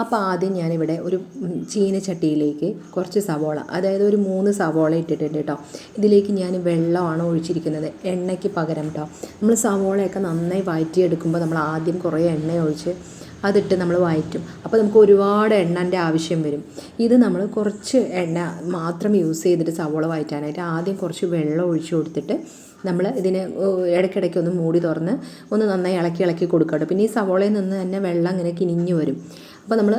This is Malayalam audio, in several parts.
അപ്പോൾ ആദ്യം ഞാനിവിടെ ഒരു ചീനച്ചട്ടിയിലേക്ക് കുറച്ച് സവോള അതായത് ഒരു മൂന്ന് സവോള ഇട്ടിട്ടുണ്ട് കേട്ടോ ഇതിലേക്ക് ഞാൻ വെള്ളമാണ് ഒഴിച്ചിരിക്കുന്നത് എണ്ണയ്ക്ക് പകരം കേട്ടോ നമ്മൾ സവോളയൊക്കെ നന്നായി വഴറ്റിയെടുക്കുമ്പോൾ നമ്മൾ ആദ്യം കുറേ എണ്ണ ഒഴിച്ച് അതിട്ട് നമ്മൾ വഴറ്റും അപ്പോൾ നമുക്ക് ഒരുപാട് എണ്ണന്റെ ആവശ്യം വരും. ഇത് നമ്മൾ കുറച്ച് എണ്ണ മാത്രം യൂസ് ചെയ്തിട്ട് സവോള വഴറ്റാനായിട്ട് ആദ്യം കുറച്ച് വെള്ളം ഒഴിച്ചു കൊടുത്തിട്ട് നമ്മൾ ഇതിനെ ഇടയ്ക്കിടയ്ക്ക് ഒന്ന് മൂടി തുറന്ന് ഒന്ന് നന്നായി ഇളക്കി ഇളക്കി കൊടുക്കട്ടോ. പിന്നെ ഈ സവോളയിൽ നിന്ന് തന്നെ വെള്ളം ഇങ്ങനെ കിനിഞ്ഞു വരും. അപ്പോൾ നമ്മൾ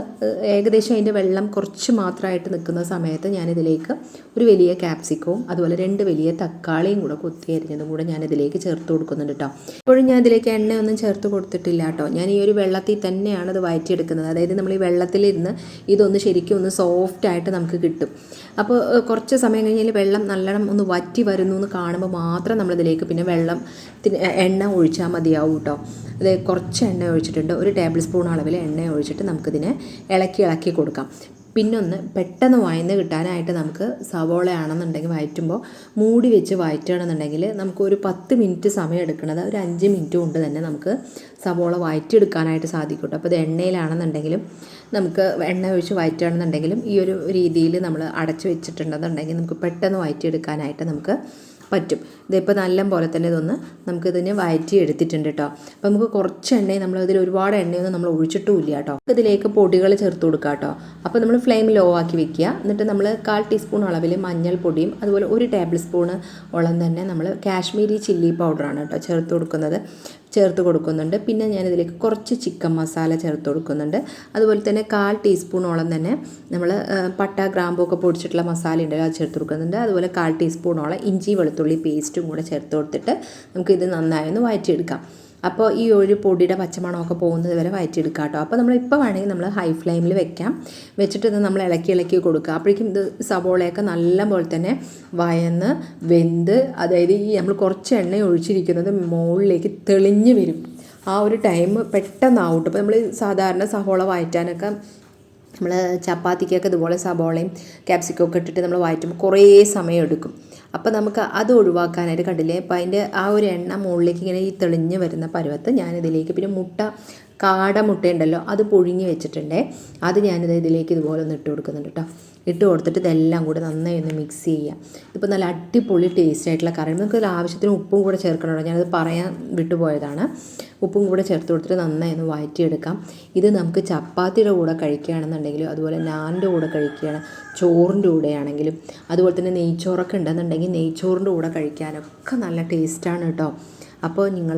ഏകദേശം അതിന്റെ വെള്ളം കുറച്ച് മാത്രമായിട്ട് നിൽക്കുന്ന സമയത്ത് ഞാനിതിലേക്ക് ഒരു വലിയ ക്യാപ്സിക്കവും അതുപോലെ രണ്ട് വലിയ തക്കാളിയും കൂടെ കൊത്തി അരിഞ്ഞതും കൂടെ ഞാനിതിലേക്ക് ചേർത്ത് കൊടുക്കുന്നുണ്ട് കേട്ടോ ഇപ്പോഴും ഞാൻ ഇതിലേക്ക് എണ്ണയൊന്നും ചേർത്ത് കൊടുത്തിട്ടില്ല കേട്ടോ ഞാൻ ഈ ഒരു വെള്ളത്തിൽ തന്നെയാണ് ഇത് വഴറ്റിയെടുക്കുന്നത് അതായത് നമ്മൾ ഈ വെള്ളത്തിലിരുന്ന് ഇതൊന്ന് ശരിക്കും ഒന്ന് സോഫ്റ്റായിട്ട് നമുക്ക് കിട്ടും. അപ്പോൾ കുറച്ച് സമയം കഴിഞ്ഞാൽ വെള്ളം നല്ലോണം ഒന്ന് വറ്റി വരുന്നു എന്ന് കാണുമ്പോൾ മാത്രം നമ്മളിതിലേക്ക് പിന്നെ വെള്ളം എണ്ണ ഒഴിച്ചാൽ മതിയാവും കേട്ടോ അത് കുറച്ച് എണ്ണ ഒഴിച്ചിട്ടുണ്ട്. ഒരു ടേബിൾ സ്പൂൺ അളവിൽ എണ്ണ ഒഴിച്ചിട്ട് നമുക്കിതിനെ ഇളക്കി ഇളക്കി കൊടുക്കാം. പിന്നൊന്ന് പെട്ടെന്ന് വായന കിട്ടാനായിട്ട് നമുക്ക് സവോളയാണെന്നുണ്ടെങ്കിൽ വയറ്റുമ്പോൾ മൂടി വെച്ച് വയറ്റുകയാണെന്നുണ്ടെങ്കിൽ നമുക്ക് ഒരു പത്ത് മിനിറ്റ് സമയം എടുക്കുന്നത് ഒരു അഞ്ച് മിനിറ്റ് കൊണ്ട് തന്നെ നമുക്ക് സവോള വയറ്റിയെടുക്കാനായിട്ട് സാധിക്കും അപ്പോൾ ഇത് എണ്ണയിലാണെന്നുണ്ടെങ്കിലും നമുക്ക് എണ്ണ ഒഴിച്ച് വയറ്റുകയാണെന്നുണ്ടെങ്കിലും ഈ ഒരു രീതിയിൽ നമ്മൾ അടച്ചു വെച്ചിട്ടുണ്ടെന്നുണ്ടെങ്കിൽ നമുക്ക് പെട്ടെന്ന് വയറ്റിയെടുക്കാനായിട്ട് നമുക്ക് പറ്റും. ഇതിപ്പോൾ നല്ല പോലെ തന്നെ ഇതൊന്ന് നമുക്കിതിനെ വയറ്റി എടുത്തിട്ടുണ്ട് കേട്ടോ അപ്പോൾ നമുക്ക് കുറച്ച് എണ്ണയും നമ്മൾ ഇതിൽ ഒരുപാട് എണ്ണയൊന്നും നമ്മൾ ഒഴിച്ചിട്ടുമില്ല കേട്ടോ ഇതിലേക്ക് പൊടികൾ ചേർത്ത് കൊടുക്കുക കേട്ടോ അപ്പോൾ നമ്മൾ ഫ്ലെയിം ലോ ആക്കി വെക്കുക. എന്നിട്ട് നമ്മൾ കാൽ ടീസ്പൂൺ അളവിൽ മഞ്ഞൾപ്പൊടിയും അതുപോലെ ഒരു ടേബിൾ സ്പൂണ് ഓളം തന്നെ നമ്മൾ കാശ്മീരി ചില്ലി പൗഡറാണ് കേട്ടോ ചേർത്ത് കൊടുക്കുന്നത്. ചേർത്ത് കൊടുക്കുന്നുണ്ട്. പിന്നെ ഞാനിതിലേക്ക് കുറച്ച് ചിക്കൻ മസാല ചേർത്ത് കൊടുക്കുന്നുണ്ട്. അതുപോലെ തന്നെ കാൽ ടീസ്പൂണോളം തന്നെ നമ്മൾ പട്ട ഗ്രാമ്പൊക്കെ പൊടിച്ചിട്ടുള്ള മസാല ഉണ്ടല്ലോ അത് ചേർത്ത് കൊടുക്കുന്നുണ്ട്. അതുപോലെ കാൽ ടീസ്പൂണോളം ഇഞ്ചി വെളുത്തുള്ളി പേസ്റ്റും കൂടെ ചേർത്ത് കൊടുത്തിട്ട് നമുക്കിത് നന്നായി ഒന്ന് വഴറ്റിയെടുക്കാം. അപ്പോൾ ഈ ഒരു പൊടിയുടെ പച്ചമണമൊക്കെ പോകുന്നത് വരെ വയറ്റിയെടുക്കുക കേട്ടോ. അപ്പോൾ നമ്മൾ ഇപ്പോൾ വേണമെങ്കിൽ നമ്മൾ ഹൈ ഫ്ലെയിമിൽ വെക്കാം. വെച്ചിട്ട് ഇത് നമ്മൾ ഇളക്കി ഇളക്കി കൊടുക്കുക. അപ്പോഴേക്കും ഇത് സവോളയൊക്കെ നല്ല പോലെ തന്നെ വയന്ന് വെന്ത് അതായത് ഈ നമ്മൾ കുറച്ച് എണ്ണ ഒഴിച്ചിരിക്കുന്നത് മുകളിലേക്ക് തെളിഞ്ഞ് വരും. ആ ഒരു ടൈം പെട്ടെന്നാവും അപ്പോൾ നമ്മൾ സാധാരണ സവോള വയറ്റാനൊക്കെ നമ്മൾ ചപ്പാത്തിക്കൊക്കെ ഇതുപോലെ സബോളയും ക്യാപ്സിക്കോ ഒക്കെ ഇട്ടിട്ട് നമ്മൾ വയറ്റുമ്പോൾ കുറേ സമയം എടുക്കും. അപ്പോൾ നമുക്ക് അത് ഒഴിവാക്കാനായിട്ട് കണ്ടില്ലേ? അപ്പോൾ അതിന്റെ ആ ഒരു എണ്ണ മുകളിലേക്ക് ഇങ്ങനെ ഈ തെളിഞ്ഞ് വരുന്ന പരുവത്ത് ഞാനിതിലേക്ക് പിന്നെ മുട്ട കാട മുട്ടയുണ്ടല്ലോ അത് പുഴുങ്ങി വെച്ചിട്ടുണ്ടേ. അത് ഞാനിത് ഇതിലേക്ക് ഇതുപോലെ ഒന്ന് ഇട്ട് കൊടുക്കുന്നുണ്ട് കേട്ടോ ഇട്ട് കൊടുത്തിട്ട് ഇതെല്ലാം കൂടി നന്നായി ഒന്ന് മിക്സ് ചെയ്യുക ഇപ്പോൾ നല്ല അടിപൊളി ടേസ്റ്റ് ആയിട്ടുള്ള കറി നമുക്ക് ആവശ്യത്തിന് ഉപ്പും കൂടെ ചേർക്കണമല്ലോ ഞാനത് പറയാൻ വിട്ടുപോയതാണ് ഉപ്പും കൂടെ ചേർത്ത് കൊടുത്തിട്ട് നന്നായി ഒന്ന് വഴറ്റിയെടുക്കാം ഇത് നമുക്ക് ചപ്പാത്തിയുടെ കൂടെ കഴിക്കുകയാണെന്നുണ്ടെങ്കിലും അതുപോലെ നാനിന്റെ കൂടെ കഴിക്കുകയാണ് ചോറിന്റെ കൂടെയാണെങ്കിലും അതുപോലെ തന്നെ നെയ്ച്ചോറൊക്കെ ഉണ്ടെന്നുണ്ടെങ്കിൽ നെയ്ച്ചോറിന്റെ കൂടെ കഴിക്കാനൊക്കെ നല്ല ടേസ്റ്റാണ് കേട്ടോ അപ്പോൾ നിങ്ങൾ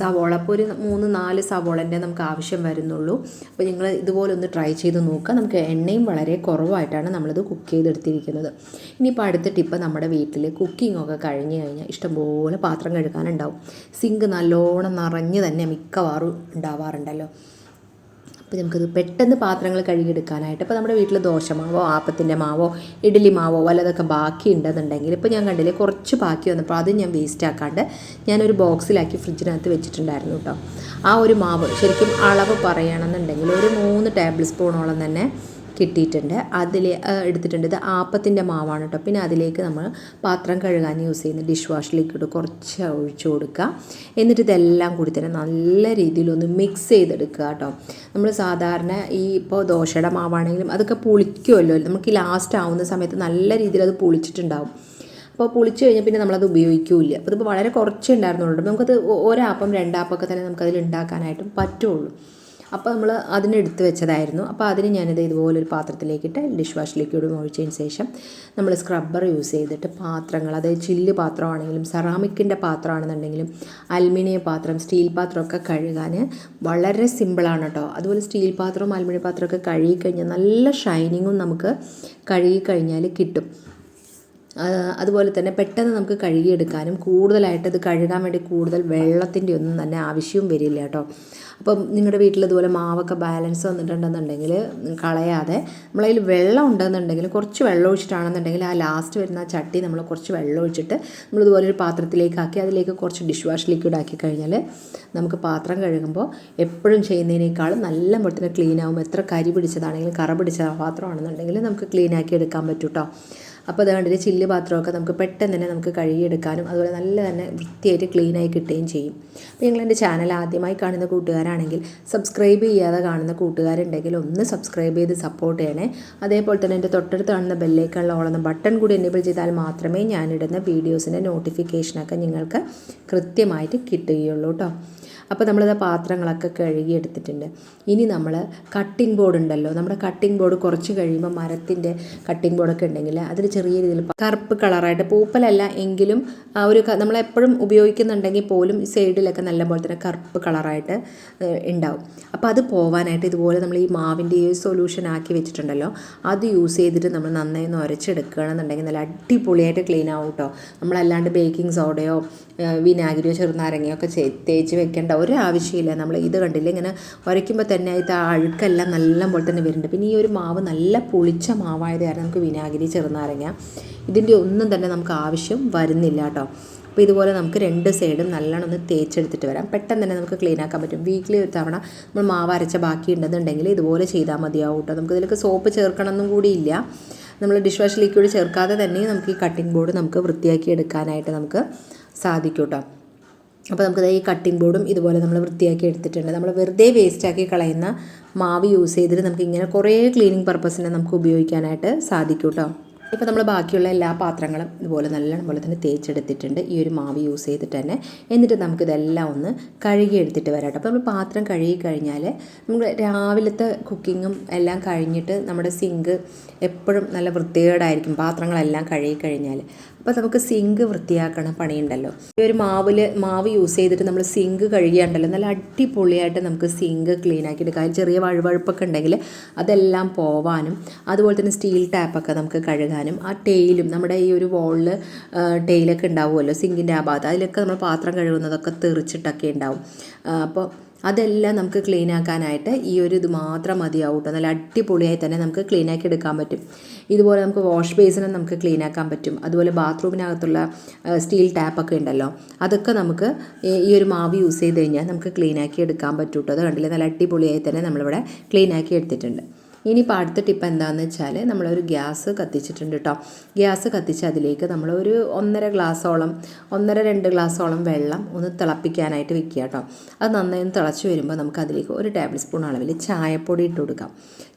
സവോള അപ്പോൾ ഒരു മൂന്ന് നാല് സവോളന്റെ നമുക്ക് ആവശ്യം വരുന്നുള്ളൂ. അപ്പോൾ നിങ്ങൾ ഇതുപോലെ ഒന്ന് ട്രൈ ചെയ്ത് നോക്കുക. നമുക്ക് എണ്ണയും വളരെ കുറവായിട്ടാണ് നമ്മളിത് കുക്ക് ചെയ്തെടുത്തിരിക്കുന്നത്. ഇനിയിപ്പോൾ അടുത്ത ടിപ്പ് നമ്മുടെ വീട്ടിൽ കുക്കിംഗ് ഒക്കെ കഴിഞ്ഞ് കഴിഞ്ഞാൽ ഇഷ്ടംപോലെ പാത്രം കഴുകാനുണ്ടാവും. സിങ്ക് നല്ലോണം നിറഞ്ഞ് തന്നെ മിക്കവാറും ഉണ്ടാവാറുണ്ടല്ലോ. അപ്പോൾ നമുക്കത് പെട്ടെന്ന് പാത്രങ്ങൾ കഴുകിയെടുക്കാനായിട്ട് ഇപ്പോൾ നമ്മുടെ വീട്ടിൽ ദോശമാവോ ആപ്പത്തിന്റെ മാവോ ഇഡ്ഡലി മാവോ വല്ലതൊക്കെ ബാക്കി ഉണ്ടെന്നുണ്ടെങ്കിൽ ഇപ്പോൾ ഞാൻ കണ്ടില്ലേ കുറച്ച് ബാക്കി വന്നപ്പോൾ അത് ഞാൻ വേസ്റ്റ് ആക്കാണ്ട് ഞാനൊരു ബോക്സിലാക്കി ഫ്രിഡ്ജിനകത്ത് വെച്ചിട്ടുണ്ടായിരുന്നു കേട്ടോ ആ ഒരു മാവ് ശരിക്കും അളവ് പറയുകയാണെന്നുണ്ടെങ്കിൽ ഒരു മൂന്ന് ടേബിൾ സ്പൂണോളം തന്നെ കിട്ടിയിട്ടുണ്ട്. അതിൽ എടുത്തിട്ടുണ്ട്. ഇത് ആപ്പത്തിന്റെ മാവാണ് കേട്ടോ. പിന്നെ അതിലേക്ക് നമ്മൾ പാത്രം കഴുകാൻ യൂസ് ചെയ്യുന്ന ഡിഷ് വാഷ് ലിക്വിഡ് കുറച്ച് ഒഴിച്ചു കൊടുക്കുക. എന്നിട്ട് ഇതെല്ലാം കൂടി തന്നെ നല്ല രീതിയിലൊന്ന് മിക്സ് ചെയ്തെടുക്കുക കേട്ടോ. നമ്മൾ സാധാരണ ഈ ഇപ്പോൾ ദോശയുടെ മാവാണെങ്കിലും അതൊക്കെ പുളിക്കുമല്ലോ. നമുക്ക് ലാസ്റ്റ് ആവുന്ന സമയത്ത് നല്ല രീതിയിൽ അത് പുളിച്ചിട്ടുണ്ടാവും. അപ്പോൾ പുളിച്ച് കഴിഞ്ഞാൽ പിന്നെ നമ്മളത് ഉപയോഗിക്കില്ല. അപ്പോൾ ഇതിപ്പോൾ വളരെ കുറച്ചേ ഉണ്ടായിരുന്നുള്ളൂ നമുക്കത് ഒരാപ്പം രണ്ടാപ്പമൊക്കെ തന്നെ നമുക്കതിൽ ഉണ്ടാക്കാനായിട്ടും പറ്റുള്ളൂ. അപ്പോൾ നമ്മൾ അതിനെടുത്ത് വെച്ചതായിരുന്നു. അപ്പോൾ അതിന് ഞാനിത് ഇതുപോലെ ഒരു പാത്രത്തിലേക്കിട്ട് ഡിഷ് വാഷ് ലിക്വിഡ് ഒഴിച്ചതിന് ശേഷം നമ്മൾ സ്ക്രബ്ബർ യൂസ് ചെയ്തിട്ട് പാത്രങ്ങൾ അതായത് ചില്ല് പാത്രമാണെങ്കിലും സെറാമിക്കിന്റെ പാത്രമാണെന്നുണ്ടെങ്കിലും അലുമിനിയം പാത്രം സ്റ്റീൽ പാത്രമൊക്കെ കഴുകാൻ വളരെ സിമ്പിളാണ് കേട്ടോ അതുപോലെ സ്റ്റീൽ പാത്രവും അലുമിനിയം പാത്രമൊക്കെ കഴുകി കഴിഞ്ഞാൽ നല്ല ഷൈനിങ്ങും നമുക്ക് കഴുകി കഴിഞ്ഞാൽ കിട്ടും. അതുപോലെ തന്നെ പെട്ടെന്ന് നമുക്ക് കഴുകിയെടുക്കാനും കൂടുതലായിട്ട് ഇത് കഴുകാൻ വേണ്ടി കൂടുതൽ വെള്ളത്തിന്റെ ഒന്നും തന്നെ ആവശ്യവും വരില്ല കേട്ടോ. അപ്പം നിങ്ങളുടെ വീട്ടിൽ ഇതുപോലെ മാവൊക്കെ ബാലൻസ് വന്നിട്ടുണ്ടെന്നുണ്ടെങ്കിൽ കളയാതെ നമ്മളതിൽ വെള്ളം ഉണ്ടെന്നുണ്ടെങ്കിൽ കുറച്ച് വെള്ളം ഒഴിച്ചിട്ടാണെന്നുണ്ടെങ്കിൽ ആ ലാസ്റ്റ് വരുന്ന ചട്ടി നമ്മൾ കുറച്ച് വെള്ളം ഒഴിച്ചിട്ട് നമ്മൾ ഇതുപോലെ ഒരു പാത്രത്തിലേക്കാക്കി അതിലേക്ക് കുറച്ച് ഡിഷ് വാഷ് ലിക്വിഡ് ആക്കി കഴിഞ്ഞാൽ നമുക്ക് പാത്രം കഴുകുമ്പോൾ എപ്പോഴും ചെയ്യുന്നതിനേക്കാളും നല്ല തന്നെ ക്ലീൻ ആവും. എത്ര കരി പിടിച്ചതാണെങ്കിലും കറ പിടിച്ച പാത്രമാണെന്നുണ്ടെങ്കിൽ നമുക്ക് ക്ലീൻ ആക്കി എടുക്കാൻ പറ്റും കേട്ടോ അപ്പോൾ അത് കണ്ടിട്ട് ചില്ല് പാത്രമൊക്കെ നമുക്ക് പെട്ടെന്ന് തന്നെ നമുക്ക് കഴുകിയെടുക്കാനും അതുപോലെ നല്ല തന്നെ വൃത്തിയായിട്ട് ക്ലീനായി കിട്ടുകയും ചെയ്യും. അപ്പോൾ നിങ്ങൾ എന്റെ ചാനൽ ആദ്യമായി കാണുന്ന കൂട്ടുകാരാണെങ്കിൽ സബ്സ്ക്രൈബ് ചെയ്യാതെ കാണുന്ന കൂട്ടുകാരുണ്ടെങ്കിൽ ഒന്ന് സബ്സ്ക്രൈബ് ചെയ്ത് സപ്പോർട്ട് ചെയ്യണേ. അതേപോലെ തന്നെ എന്റെ തൊട്ടടുത്ത് കാണുന്ന ബെല്ലേക്കുള്ള ഓളുന്ന ബട്ടൺ കൂടി എനേബിൾ ചെയ്താൽ മാത്രമേ ഞാനിടുന്ന വീഡിയോസിന്റെ നോട്ടിഫിക്കേഷനൊക്കെ നിങ്ങൾക്ക് കൃത്യമായിട്ട് കിട്ടുകയുള്ളൂ കേട്ടോ അപ്പോൾ നമ്മളിത് പാത്രങ്ങളൊക്കെ കഴുകി എടുത്തിട്ടുണ്ട്. ഇനി നമ്മൾ കട്ടിംഗ് ബോർഡ് ഉണ്ടല്ലോ. നമ്മുടെ കട്ടിംഗ് ബോർഡ് കുറച്ച് കഴിയുമ്പോൾ മരത്തിന്റെ കട്ടിംഗ് ബോർഡൊക്കെ ഉണ്ടെങ്കിൽ അതിൽ ചെറിയ രീതിയിൽ കറുപ്പ് കളറായിട്ട് പൂപ്പലല്ല എങ്കിലും ഒരു നമ്മളെപ്പോഴും ഉപയോഗിക്കുന്നുണ്ടെങ്കിൽ പോലും ഈ സൈഡിലൊക്കെ നല്ല പോലെ തന്നെ കറുപ്പ് കളറായിട്ട് ഉണ്ടാവും അപ്പോൾ അത് പോവാനായിട്ട് ഇതുപോലെ നമ്മൾ ഈ മാവിന്റെ ഈ സൊല്യൂഷൻ ആക്കി വെച്ചിട്ടുണ്ടല്ലോ. അത് യൂസ് ചെയ്തിട്ട് നമ്മൾ നന്നായി ഒന്ന് ഉരച്ചെടുക്കുകയാണെന്നുണ്ടെങ്കിൽ നല്ല അടിപൊളിയായിട്ട് ക്ലീൻ ആവും കേട്ടോ നമ്മളല്ലാണ്ട് ബേക്കിംഗ് സോഡയോ വിനാഗിരിയോ ചെറുനാരങ്ങയോ ഒക്കെ തേച്ച് വെക്കേണ്ട ഒരു ആവശ്യമില്ല നമ്മൾ ഇത് കണ്ടില്ല? ഇങ്ങനെ ഉരയ്ക്കുമ്പോൾ തന്നെ ഇത് ആ അഴുക്കെല്ലാം നല്ല പോലെ തന്നെ വരുന്നുണ്ട്. പിന്നെ ഈ ഒരു മാവ് നല്ല പുളിച്ച മാവായത് കാരണം നമുക്ക് വിനാഗിരി ചെറുനാരങ്ങ ഇതിന്റെ ഒന്നും തന്നെ നമുക്ക് ആവശ്യം വരുന്നില്ല കേട്ടോ. അപ്പോൾ ഇതുപോലെ നമുക്ക് രണ്ട് സൈഡും നല്ലോണം ഒന്ന് തേച്ചെടുത്തിട്ട് വരാം. പെട്ടെന്ന് തന്നെ നമുക്ക് ക്ലീൻ ആക്കാൻ പറ്റും. വീക്കിലി ഒരു തവണ നമ്മൾ മാവ് അരച്ച ബാക്കി ഉണ്ടെന്നുണ്ടെങ്കിൽ ഇതുപോലെ ചെയ്താൽ മതിയാവും കേട്ടോ. നമുക്ക് ഇതിലേക്ക് സോപ്പ് ചേർക്കണമെന്നും കൂടി ഇല്ല. നമ്മൾ ഡിഷ് വാഷ് ലിക്വിഡ് ചേർക്കാതെ തന്നെ നമുക്ക് ഈ കട്ടിംഗ് ബോർഡ് നമുക്ക് വൃത്തിയാക്കി എടുക്കാനായിട്ട് നമുക്ക് സാധിക്കും കേട്ടോ. അപ്പോൾ നമുക്കത് ഈ കട്ടിംഗ് ബോർഡും ഇതുപോലെ നമ്മൾ വൃത്തിയാക്കി എടുത്തിട്ടുണ്ട്. നമ്മൾ വെറുതെ വേസ്റ്റാക്കി കളയുന്ന മാവ് യൂസ് ചെയ്തിട്ട് നമുക്ക് ഇങ്ങനെ കുറേ ക്ലീനിങ് പർപ്പസിന് നമുക്ക് ഉപയോഗിക്കാനായിട്ട് സാധിക്കും കേട്ടോ ഇപ്പോൾ നമ്മൾ ബാക്കിയുള്ള എല്ലാ പാത്രങ്ങളും ഇതുപോലെ നല്ലോണം പോലെ തന്നെ തേച്ചെടുത്തിട്ടുണ്ട്. ഈ ഒരു മാവ് യൂസ് ചെയ്തിട്ട് തന്നെ. എന്നിട്ട് നമുക്കിതെല്ലാം ഒന്ന് കഴുകി എടുത്തിട്ട് വരാം അപ്പോൾ നമ്മൾ പാത്രം കഴുകി കഴിഞ്ഞാൽ നമ്മൾ രാവിലത്തെ കുക്കിങ്ങും എല്ലാം കഴിഞ്ഞിട്ട് നമ്മുടെ സിങ്ക് എപ്പോഴും നല്ല വൃത്തികേടായിരിക്കും. പാത്രങ്ങളെല്ലാം കഴുകി കഴിഞ്ഞാൽ അപ്പോൾ നമുക്ക് സിങ്ക് വൃത്തിയാക്കണ പണിയുണ്ടല്ലോ. ഈ ഒരു മാവിൽ മാവ് യൂസ് ചെയ്തിട്ട് നമ്മൾ സിങ്ക് കഴുകിയാണ്ടല്ലോ നല്ല അടിപൊളിയായിട്ട് നമുക്ക് സിങ്ക് ക്ലീൻ ആക്കി എടുക്കാം ചെറിയ വഴുവഴുപ്പൊക്കെ ഉണ്ടെങ്കിൽ അതെല്ലാം പോവാനും അതുപോലെ തന്നെ സ്റ്റീൽ ടാപ്പൊക്കെ നമുക്ക് കഴുകാനും ആ ടെയിലും നമ്മുടെ ഈ ഒരു വോളിൽ ടെയിലൊക്കെ ഉണ്ടാവുമല്ലോ സിങ്കിന്റെ ആ ഭാഗത്ത് അതിലൊക്കെ നമ്മൾ പാത്രം കഴുകുന്നതൊക്കെ തെറിച്ചിട്ടൊക്കെ ഉണ്ടാവും. അപ്പോൾ അതെല്ലാം നമുക്ക് ക്ലീൻ ആക്കാനായിട്ട് ഈ ഒരു ഇത് മാത്രം മതിയാവും കേട്ടോ നല്ല അടിപൊളിയായി തന്നെ നമുക്ക് ക്ലീൻ ആക്കി എടുക്കാൻ പറ്റും. ഇതുപോലെ നമുക്ക് വാഷ് ബേസിനും നമുക്ക് ക്ലീൻ ആക്കാൻ പറ്റും. അതുപോലെ ബാത്റൂമിനകത്തുള്ള സ്റ്റീൽ ടാപ്പൊക്കെ ഉണ്ടല്ലോ അതൊക്കെ നമുക്ക് ഈ- ഒരു മാവ് യൂസ് ചെയ്ത് കഴിഞ്ഞാൽ നമുക്ക് ക്ലീൻ ആക്കി എടുക്കാൻ പറ്റും കേട്ടോ അത് കണ്ടില്ലേ? നല്ല അടിപൊളിയായി തന്നെ നമ്മളിവിടെ ക്ലീൻ ആക്കി എടുത്തിട്ടുണ്ട്. ഇനിയിപ്പോൾ അടുത്ത ടിപ്പ് എന്താണെന്ന് വെച്ചാൽ നമ്മളൊരു ഗ്യാസ് കത്തിച്ചിട്ടുണ്ട് കേട്ടോ ഗ്യാസ് കത്തിച്ച് അതിലേക്ക് നമ്മൾ ഒരു ഒന്നര ഗ്ലാസ്സോളം ഒന്നര രണ്ട് ഗ്ലാസ്സോളം വെള്ളം ഒന്ന് തിളപ്പിക്കാനായിട്ട് വെക്കുക കേട്ടോ അത് നന്നായി തിളച്ച് വരുമ്പോൾ നമുക്ക് അതിലേക്ക് ഒരു ടേബിൾ സ്പൂൺ അളവിൽ ചായപ്പൊടി ഇട്ട് കൊടുക്കാം.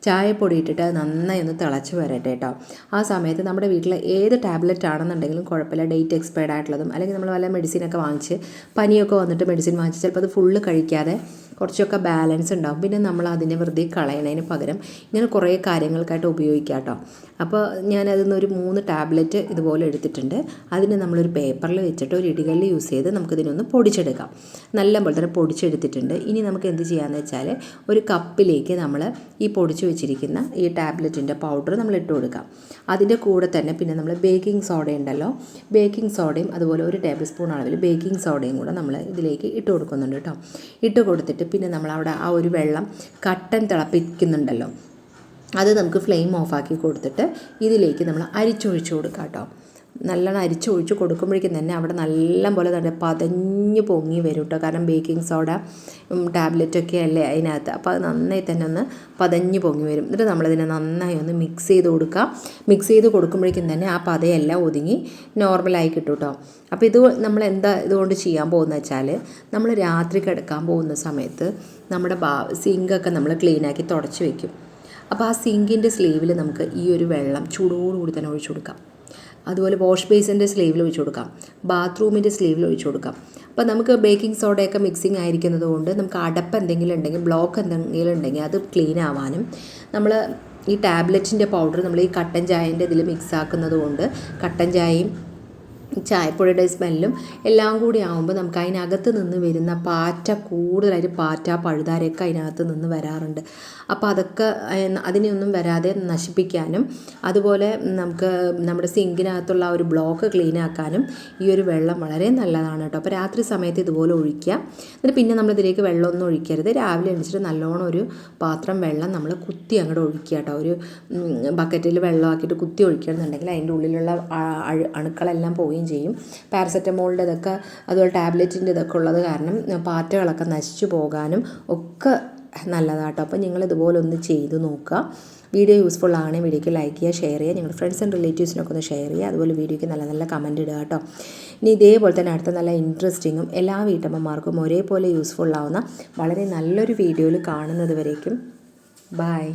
ചായപ്പൊടി ഇട്ടിട്ട് അത് നന്നായി ഒന്ന് തിളച്ച് വരട്ടെ കേട്ടോ ആ സമയത്ത് നമ്മുടെ വീട്ടിലെ ഏത് ടാബ്ലറ്റ് ആണെന്നുണ്ടെങ്കിലും കുഴപ്പമില്ല. ഡേറ്റ് എക്സ്പയർഡ് ആയിട്ടുള്ളതും അല്ലെങ്കിൽ നമ്മൾ വല്ല മെഡിസിനൊക്കെ വാങ്ങിച്ച് പനിയൊക്കെ വന്നിട്ട് മെഡിസിൻ വാങ്ങിച്ച് ചിലപ്പോൾ അത് ഫുള്ള് കഴിക്കാതെ കുറച്ചൊക്കെ ബാലൻസ് ഉണ്ടാവും. പിന്നെ നമ്മൾ അതിനെ വെറുതെ കളയണതിന് പകരം ഇങ്ങനെ കുറേ കാര്യങ്ങൾക്കായിട്ട് ഉപയോഗിക്കാം കേട്ടോ. അപ്പോൾ ഞാനതിൽ നിന്ന് ഒരു മൂന്ന് ടാബ്ലറ്റ് ഇതുപോലെ എടുത്തിട്ടുണ്ട്. അതിന് നമ്മളൊരു പേപ്പറിൽ വെച്ചിട്ട് ഒരു ഇടികല്ല് യൂസ് ചെയ്ത് നമുക്കിതിനൊന്ന് പൊടിച്ചെടുക്കാം. നല്ല പോലെ തന്നെ പൊടിച്ചെടുത്തിട്ടുണ്ട്. ഇനി നമുക്ക് എന്ത് ചെയ്യാമെന്ന് വെച്ചാൽ ഒരു കപ്പിലേക്ക് നമ്മൾ ഈ പൊടിച്ചു വെച്ചിരിക്കുന്ന ഈ ടാബ്ലറ്റിന്റെ പൗഡർ നമ്മൾ ഇട്ട് കൊടുക്കാം. അതിന്റെ കൂടെ തന്നെ പിന്നെ നമ്മൾ ബേക്കിംഗ് സോഡ ഉണ്ടല്ലോ. ബേക്കിംഗ് സോഡയും അതുപോലെ ഒരു ടേബിൾ സ്പൂൺ അളവിൽ ബേക്കിംഗ് സോഡയും കൂടെ നമ്മൾ ഇതിലേക്ക് ഇട്ട് കൊടുക്കുന്നുണ്ട് കേട്ടോ. ഇട്ട് കൊടുത്തിട്ട് പിന്നെ നമ്മൾ അവിടെ ആ ഒരു വെള്ളം കട്ടൻ തിളപ്പിക്കുന്നുണ്ടല്ലോ. അത് നമുക്ക് ഫ്ലെയിം ഓഫാക്കി കൊടുത്തിട്ട് ഇതിലേക്ക് നമ്മൾ അരിച്ചൊഴിച്ച് കൊടുക്കാം കേട്ടോ നല്ലോണം അരിച്ചൊഴിച്ച് കൊടുക്കുമ്പോഴേക്കും തന്നെ അവിടെ നല്ല പോലെ തന്നെ പതഞ്ഞ് പൊങ്ങി വരും കേട്ടോ കാരണം ബേക്കിംഗ് സോഡ ടാബ്ലറ്റൊക്കെ അല്ലേ അതിനകത്ത്. അപ്പോൾ അത് നന്നായി തന്നെ ഒന്ന് പതഞ്ഞ് പൊങ്ങി വരും. എന്നിട്ട് നമ്മളതിനെ നന്നായി ഒന്ന് മിക്സ് ചെയ്ത് കൊടുക്കുക മിക്സ് ചെയ്ത് കൊടുക്കുമ്പോഴേക്കും തന്നെ ആ പതയെല്ലാം ഒതുങ്ങി നോർമലായി കിട്ടും കേട്ടോ അപ്പോൾ ഇത് നമ്മൾ എന്താ ഇതുകൊണ്ട് ചെയ്യാൻ പോകുന്നത് വെച്ചാൽ നമ്മൾ രാത്രി കിടക്കാൻ പോകുന്ന സമയത്ത് നമ്മുടെ ബാ സിങ്കൊക്കെ നമ്മൾ ക്ലീനാക്കി തുടച്ച് വെക്കും. അപ്പോൾ ആ സിങ്കിന്റെ സ്ലീവിൽ നമുക്ക് ഈ ഒരു വെള്ളം ചൂടോടുകൂടി തന്നെ ഒഴിച്ചു കൊടുക്കാം. അതുപോലെ വാഷ് ബേസിന്റെ സ്ലീവിൽ ഒഴിച്ചു കൊടുക്കാം. ബാത്റൂമിന്റെ സ്ലീവിൽ ഒഴിച്ചു കൊടുക്കാം. അപ്പോൾ നമുക്ക് ബേക്കിംഗ് സോഡയൊക്കെ മിക്സിങ് ആയിരിക്കുന്നത് കൊണ്ട് നമുക്ക് അടപ്പ് എന്തെങ്കിലും ഉണ്ടെങ്കിൽ ബ്ലോക്ക് എന്തെങ്കിലും ഉണ്ടെങ്കിൽ അത് ക്ലീൻ ആവാനും നമ്മൾ ഈ ടാബ്ലറ്റിന്റെ പൗഡർ നമ്മൾ ഈ കട്ടൻ ചായന്റെ ഇതിൽ മിക്സ് ആക്കുന്നത് കൊണ്ട് കട്ടൻ ചായയും ചായപ്പൊടിയുടെ സ്മെല്ലും എല്ലാം കൂടി ആകുമ്പോൾ നമുക്ക് അതിനകത്ത് നിന്ന് വരുന്ന പാറ്റ കൂടുതലായിട്ട് പാറ്റ പഴുതാരയൊക്കെ അതിനകത്ത് നിന്ന് വരാറുണ്ട്. അപ്പോൾ അതൊക്കെ അതിനെയൊന്നും വരാതെ നശിപ്പിക്കാനും അതുപോലെ നമുക്ക് നമ്മുടെ സിങ്കിനകത്തുള്ള ഒരു ബ്ലോക്ക് ക്ലീൻ ആക്കാനും ഈ ഒരു വെള്ളം വളരെ നല്ലതാണ് കേട്ടോ. അപ്പോൾ രാത്രി സമയത്ത് ഇതുപോലെ ഒഴിക്കുക. എന്നിട്ട് പിന്നെ നമ്മൾ ഇതിലേക്ക് വെള്ളമൊന്നും ഒഴിക്കരുത്. രാവിലെ എണീച്ചിട്ട് നല്ലോണം ഒരു പാത്രം വെള്ളം നമ്മൾ കുത്തി അങ്ങോട്ട് ഒഴിക്കുക കേട്ടോ. ഒരു ബക്കറ്റിൽ വെള്ളമാക്കിയിട്ട് കുത്തി ഒഴിക്കുകയാണെന്നുണ്ടെങ്കിൽ അതിന്റെ ഉള്ളിലുള്ള അണുക്കളെല്ലാം അണുക്കളെല്ലാം പോവുകയും ചെയ്യും. പാരസെറ്റമോളിന്റെ ഇതൊക്കെ അതുപോലെ ടാബ്ലറ്റിന്റെ ഇതൊക്കെ ഉള്ളത് കാരണം പാറ്റകളൊക്കെ നശിച്ചു പോകാനും ഒക്കെ നല്ലതാട്ടോ. അപ്പോൾ നിങ്ങൾ ഇതുപോലെ ഒന്ന് ചെയ്ത് നോക്കുക. വീഡിയോ യൂസ്ഫുൾ ആണെങ്കിൽ വീഡിയോക്ക് ലൈക്ക് ചെയ്യുക ഷെയർ ചെയ്യുക. നിങ്ങളുടെ ഫ്രണ്ട്സ് ആൻഡ് റിലേറ്റീവ്സിനൊക്കെ ഒന്ന് ഷെയർ ചെയ്യുക. അതുപോലെ വീഡിയോയ്ക്ക് നല്ല നല്ല കമന്റ് ഇടുക കേട്ടോ. ഇനി ഇതേപോലെ തന്നെ അടുത്ത നല്ല ഇൻട്രസ്റ്റിങ്ങും എല്ലാ വീട്ടമ്മമാർക്കും ഒരേപോലെ യൂസ്ഫുൾ ആവുന്ന വളരെ നല്ലൊരു വീഡിയോയിൽ കാണുന്നത് വരേക്കും. ബൈ